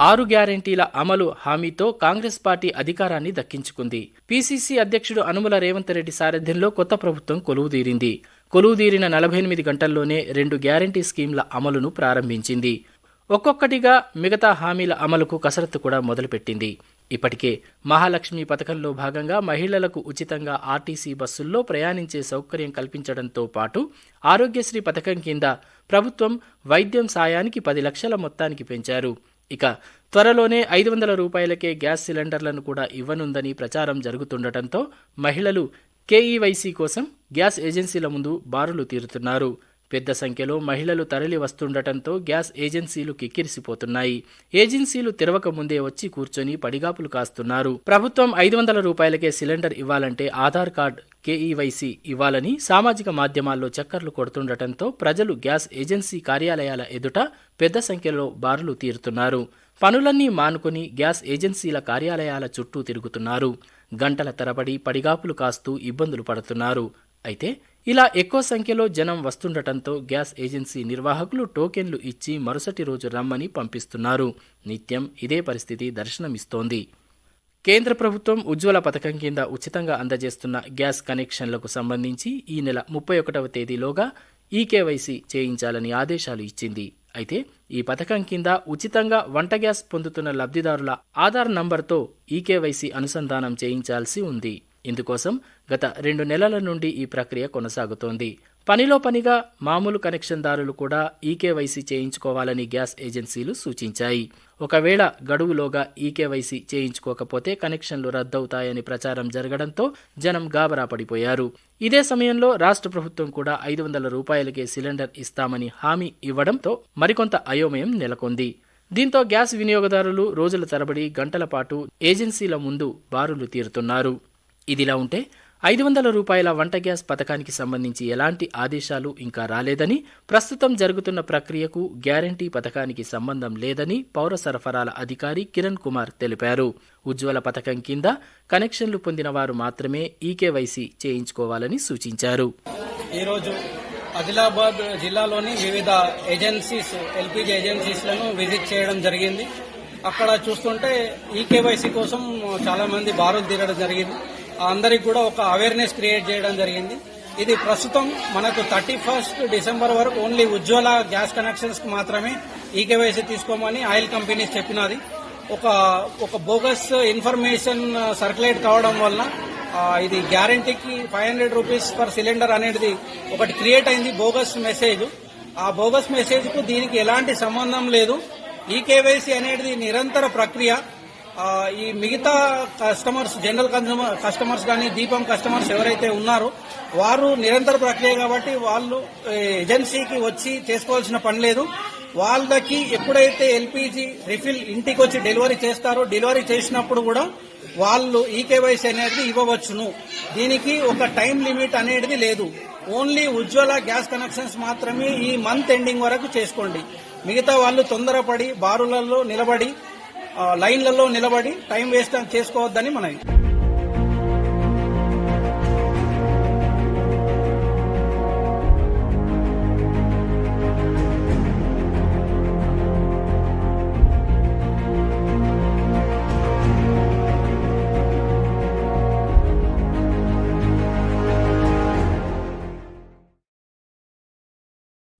ఆరు గ్యారంటీల అమలు హామీతో కాంగ్రెస్ పార్టీ అధికారాన్ని దక్కించుకుంది. పీసీసీ అధ్యక్షుడు అనుమల రేవంత్ రెడ్డి సారథ్యంలో కొత్త ప్రభుత్వం కొలువుదీరింది కొలువుదీరిన నలభై ఎనిమిది గంటల్లోనే రెండు గ్యారంటీ స్కీమ్ల అమలును ప్రారంభించింది. ఒక్కొక్కటిగా మిగతా హామీల అమలుకు కసరత్తు కూడా మొదలుపెట్టింది. ఇప్పటికే మహాలక్ష్మి పథకంలో భాగంగా మహిళలకు ఉచితంగా ఆర్టీసీ బస్సుల్లో ప్రయాణించే సౌకర్యం కల్పించడంతో పాటు ఆరోగ్యశ్రీ పథకం కింద ప్రభుత్వం వైద్యం సాయానికి పది లక్షల మొత్తానికి పెంచారు. ఇక త్వరలోనే ఐదు వందల రూపాయలకే గ్యాస్ సిలిండర్లను కూడా ఇవ్వనుందని ప్రచారం జరుగుతుండటంతో మహిళలు కేఈవైసీ కోసం గ్యాస్ ఏజెన్సీల ముందు బారులు తీరుతున్నారు. పెద్ద సంఖ్యలో మహిళలు తరలి వస్తుండటంతో గ్యాస్ ఏజెన్సీలు కిక్కిరిసిపోతున్నాయి. ఏజెన్సీలు తెరవక ముందే వచ్చి కూర్చొని పడిగాపులు కాస్తున్నారు. ప్రభుత్వం ఐదు వందల రూపాయలకే సిలిండర్ ఇవ్వాలంటే ఆధార్ కార్డ్ కేఈవైసీ ఇవ్వాలని సామాజిక మాధ్యమాల్లో చక్కర్లు కొడుతుండటంతో ప్రజలు గ్యాస్ ఏజెన్సీ కార్యాలయాల ఎదుట పెద్ద సంఖ్యలో బారులు తీరుతున్నారు. పనులన్నీ మానుకుని గ్యాస్ ఏజెన్సీల కార్యాలయాల చుట్టూ తిరుగుతున్నారు. గంటల తరబడి పడిగాపులు కాస్తూ ఇబ్బందులు పడుతున్నారు. అయితే ఇలా ఎక్కువ సంఖ్యలో జనం వస్తుండటంతో గ్యాస్ ఏజెన్సీ నిర్వాహకులు టోకెన్లు ఇచ్చి మరుసటి రోజు రమ్మని పంపిస్తున్నారు. నిత్యం ఇదే పరిస్థితి దర్శనమిస్తోంది. కేంద్ర ప్రభుత్వం ఉజ్వల పథకం కింద ఉచితంగా అందజేస్తున్న గ్యాస్ కనెక్షన్లకు సంబంధించి ఈ నెల ముప్పై ఒకటవ తేదీలోగా ఈకేవైసీ చేయించాలని ఆదేశాలు ఇచ్చింది. అయితే ఈ పథకం కింద ఉచితంగా వంట గ్యాస్ పొందుతున్న లబ్ధిదారుల ఆధార్ నంబర్తో ఈకేవైసీ అనుసంధానం చేయించాల్సి ఉంది. ఇందుకోసం గత రెండు నెలల నుండి ఈ ప్రక్రియ కొనసాగుతోంది. పనిలో పనిగా మామూలు కనెక్షన్దారులు కూడా ఈకేవైసీ చేయించుకోవాలని గ్యాస్ ఏజెన్సీలు సూచించాయి. ఒకవేళ గడువులోగా ఈకేవైసీ చేయించుకోకపోతే కనెక్షన్లు రద్దవుతాయని ప్రచారం జరగడంతో జనం గాబరా పడిపోయారు. ఇదే సమయంలో రాష్ట్ర ప్రభుత్వం కూడా ఐదు వందల రూపాయలకే సిలిండర్ ఇస్తామని హామీ ఇవ్వడంతో మరికొంత అయోమయం నెలకొంది. దీంతో గ్యాస్ వినియోగదారులు రోజుల తరబడి గంటల పాటు ఏజెన్సీల ముందు బారులు తీరుతున్నారు. ఇదిలా ఉంటే ఐదు వందల రూపాయల వంట గ్యాస్ పథకానికి సంబంధించి ఎలాంటి ఆదేశాలు ఇంకా రాలేదని ప్రస్తుతం జరుగుతున్న ప్రక్రియకు గ్యారంటీ పథకానికి సంబంధం లేదని పౌర సరఫరాల అధికారి కిరణ్ కుమార్ తెలిపారు. ఉజ్వల పథకం కింద కనెక్షన్లు పొందిన వారు మాత్రమే ఈకేవైసీ చేయించుకోవాలని సూచించారు. ఈరోజు ఆదిలాబాద్ జిల్లాలోని వివిధ ఏజెన్సీస్ ఎల్పిజి ఏజెన్సీస్లను విజిట్ చేయడం జరిగింది. అక్కడ చూస్తుంటే ఈకేవైసీ కోసం చాలా మంది బారులు తీరడం జరిగింది. అందరికి కూడా ఒక అవేర్నెస్ క్రియేట్ చేయడం జరిగింది. ఇది ప్రస్తుతం మనకు థర్టీ ఫస్ట్ డిసెంబర్ వరకు ఓన్లీ ఉజ్వల గ్యాస్ కనెక్షన్స్కు మాత్రమే ఈకేవైసీ తీసుకోమని ఆయిల్ కంపెనీస్ చెప్పినది. ఒక ఒక బోగస్ ఇన్ఫర్మేషన్ సర్క్యులేట్ కావడం వలన ఇది గ్యారంటీకి five hundred rupees per cylinder అనేది ఒకటి క్రియేట్ అయింది బోగస్ మెసేజ్ ఆ బోగస్ మెసేజ్కు దీనికి ఎలాంటి సంబంధం లేదు. ఈ కేవైసీ అనేది నిరంతర ప్రక్రియ. ఈ మిగతా కస్టమర్స్ జనరల్ కన్సూమర్ కస్టమర్స్ కానీ దీపం కస్టమర్స్ ఎవరైతే ఉన్నారో వారు నిరంతర ప్రక్రియ కాబట్టి వాళ్ళు ఏజెన్సీకి వచ్చి చేసుకోవాల్సిన పని లేదు. వాళ్ళకి ఎప్పుడైతే ఎల్పిజి రిఫిల్ ఇంటికి వచ్చి డెలివరీ చేస్తారో డెలివరీ చేసినప్పుడు కూడా వాళ్ళు ఈ అనేది ఇవ్వవచ్చును. దీనికి ఒక టైం లిమిట్ అనేది లేదు. ఓన్లీ ఉజ్వల గ్యాస్ కనెక్షన్స్ మాత్రమే ఈ మంత్ ఎండింగ్ వరకు చేసుకోండి. మిగతా వాళ్ళు తొందరపడి బారులలో నిలబడి లైన్లలో నిలబడి టైం వేస్ట్ చేసుకోవద్దని మనవి.